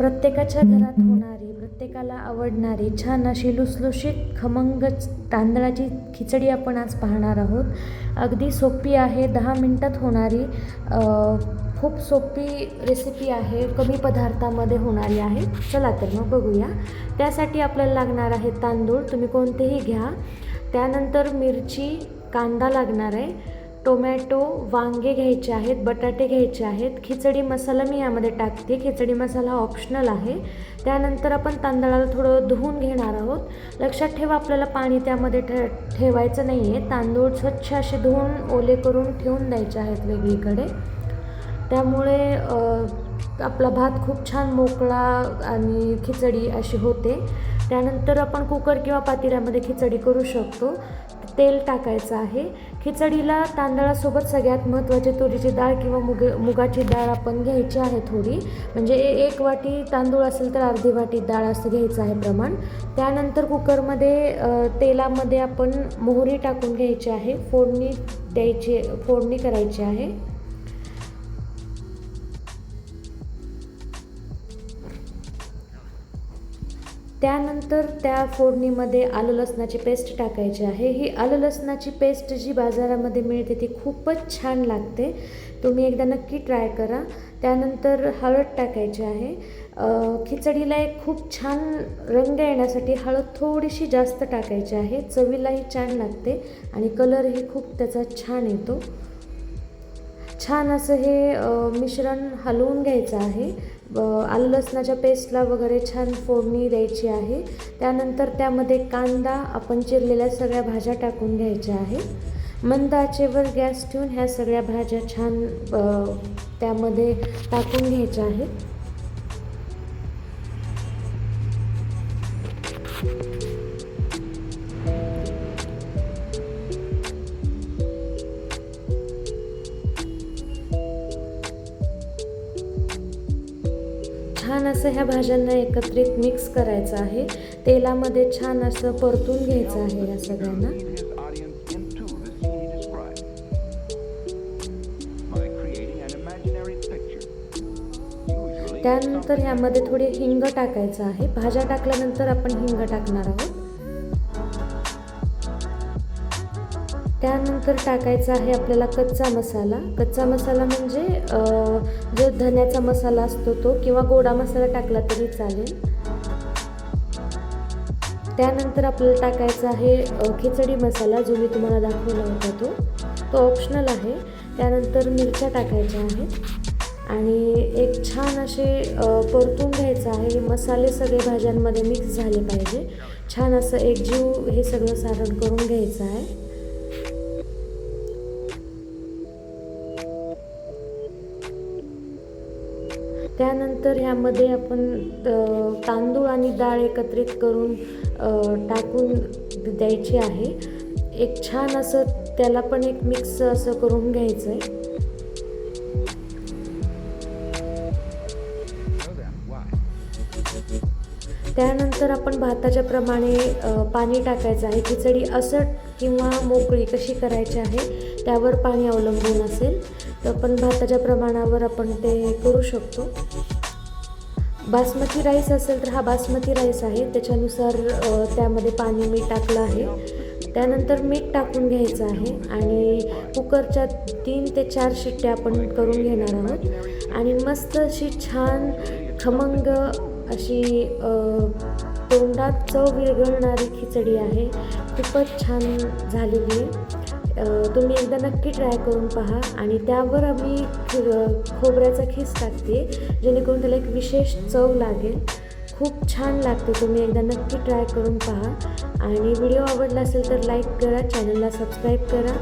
प्रत्येकाच्या घरात होणारी प्रत्येकाला आवडणारी छान अशी लुसलुशीत खमंग तांदळाची खिचडी आपण आज पाहणार आहोत. अगदी सोपी आहे दहा मिनटात होणारी खूप सोपी रेसिपी आहे कमी पदार्थामध्ये होणारी आहे. चला तर मग बघूया. त्यासाठी आपल्याला लागणार आहे तांदूळ तुम्ही कोणतेही घ्या. त्यानंतर मिरची कांदा लागणार आहे. टोमॅटो वांगे घ्यायचे आहेत बटाटे घ्यायचे आहेत खिचडी मसाला मी यामध्ये टाकते. खिचडी मसाला ऑप्शनल आहे. त्यानंतर आपण तांदळाला थोडं धुवून घेणार आहोत. लक्षात ठेवा आपल्याला पाणी त्यामध्ये ठे ठेवायचं नाही आहे तांदूळ स्वच्छ असे धुवून ओले करून ठेवून द्यायचे आहेत वेगळीकडे. त्यामुळे आपला भात खूप छान मोकळा आणि खिचडी अशी होते. त्यानंतर आपण कुकर किंवा पातेल्यामध्ये खिचडी करू शकतो. तेल टाकायचं आहे. खिचडीला तांदळासोबत सगळ्यात महत्त्वाची तुरीची डाळ किंवा मुग मुगाची डाळ आपण घ्यायची आहे थोडी. म्हणजे एक वाटी तांदूळ असेल तर अर्धी वाटी डाळ असं घ्यायचं आहे प्रमाण. त्यानंतर कुकरमध्ये तेलामध्ये आपण मोहरी टाकून घ्यायची आहे. फोडणी द्यायची फोडणी करायची आहे. त्यानंतर त्या फोडणीमध्ये आलं लसणाची पेस्ट टाकायची आहे. ही आलं लसणाची पेस्ट जी बाजारामध्ये मिळते ती खूपच छान लागते. तुम्ही एकदा नक्की ट्राय करा. त्यानंतर हळद टाकायची आहे. खिचडीला एक खूप छान रंग येण्यासाठी हळद थोडीशी जास्त टाकायची आहे. चवीलाही छान लागते आणि कलरही खूप त्याचा छान येतो. छान असं हे मिश्रण हलवून घ्यायचं आहे. आलं लसणाच्या पेस्टला वगैरे छान फोडणी द्यायची आहे. त्यानंतर त्यामध्ये कांदा आपण चिरलेल्या सगळ्या भाज्या टाकून घ्यायच्या आहे. मंद आचेवर गॅस ठेवून ह्या सगळ्या भाज्या छान त्यामध्ये टाकून घ्यायच्या आहेत छान असं ह्या भाज्यांना एकत्रित मिक्स करायचं आहे. तेलामध्ये छान असं परतून घ्यायचं आहे या सगळ्यांना. त्यानंतर ह्यामध्ये थोडी हिंग टाकायचं आहे. भाज्या टाकल्यानंतर आपण हिंग टाकणार आहोत. त्यानंतर टाकायचा आहे आपल्याला कच्चा मसाला. कच्चा मसाला म्हणजे जो धन्याचा मसाला असतो तो किंवा गोडा मसाला टाकला तरी चालेल. त्यानंतर आपल्याला टाकायचा आहे खिचडी मसाला जो मी तुम्हाला दाखवला होता तो. तो ऑप्शनल आहे. त्यानंतर मिरच्या टाकायच्या आहेत. आणि एक छान असे परतून घ्यायचं आहे. हे मसाले सगळे भाज्यांमध्ये मिक्स झाले पाहिजे. छान असं एकजीव हे सगळं सारण करून घ्यायचं आहे. त्यानंतर ह्यामध्ये आपण तांदूळ आणि डाळ एकत्रित करून टाकून द्यायची आहे. एक छान असं त्याला पण एक मिक्स असं करून घ्यायचं आहे त्यानंतर आपण भाताच्या प्रमाणे पाणी टाकायचं आहे. खिचडी असट किंवा मोकळी कशी करायची आहे त्यावर पाणी अवलंबून असेल. तर पण भाताच्या प्रमाणावर आपण ते करू शकतो. बासमती राईस असेल तर हा बासमती राईस आहे. त्याच्यानुसार त्यामध्ये पाणी मी टाकलं आहे. त्यानंतर मीठ टाकून घ्यायचं आहे आणि कुकरच्या तीन ते चार शिट्ट्या आपण करून घेणार आहोत. आणि मस्त अशी छान खमंग अशी तोंडात चव विरघळणारी खिचडी आहे. खूपच छान झालेली आहे. तुम्ही एकदा नक्की ट्राय करून पहा आणि त्यावर आम्ही खोबऱ्याचा खीस टाकते जेणेकरून त्याला एक विशेष चव लागेल. खूप छान लागते तुम्ही एकदा नक्की ट्राय करून पहा. आणि व्हिडिओ आवडला असेल तर लाईक करा चॅनलला सबस्क्राईब करा.